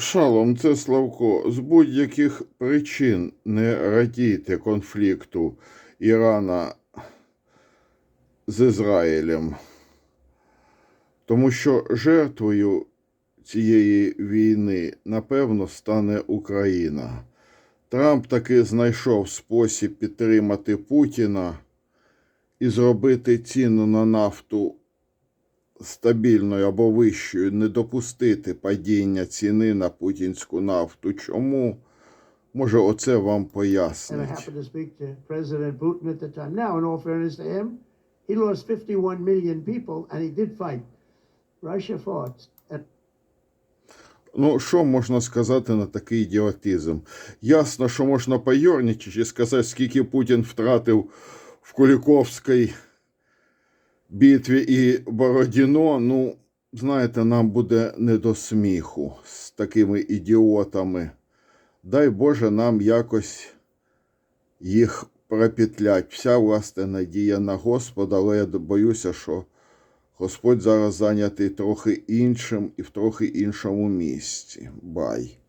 Шалом, це Славко. З будь-яких причин не радійте конфлікту Ірана з Ізраїлем. Тому що жертвою цієї війни, напевно, стане Україна. Трамп таки знайшов спосіб підтримати Путіна і зробити ціну на нафту стабільною або вищою, не допустити падіння ціни на путінську нафту. Чому? Може, оце вам пояснить. he lost 51 million people, and he did fight. Russia fought. Ну, що можна сказати на такий ідіотизм? Ясно, що можна пайорничати і сказати, скільки Путін втратив в Куліковській битві і Бородіно. Ну, знаєте, нам буде не до сміху з такими ідіотами. Дай Боже нам якось їх пропетлять. Вся власне надія на Господа, але я боюся, що Господь зараз зайнятий трохи іншим і в трохи іншому місці. Бай.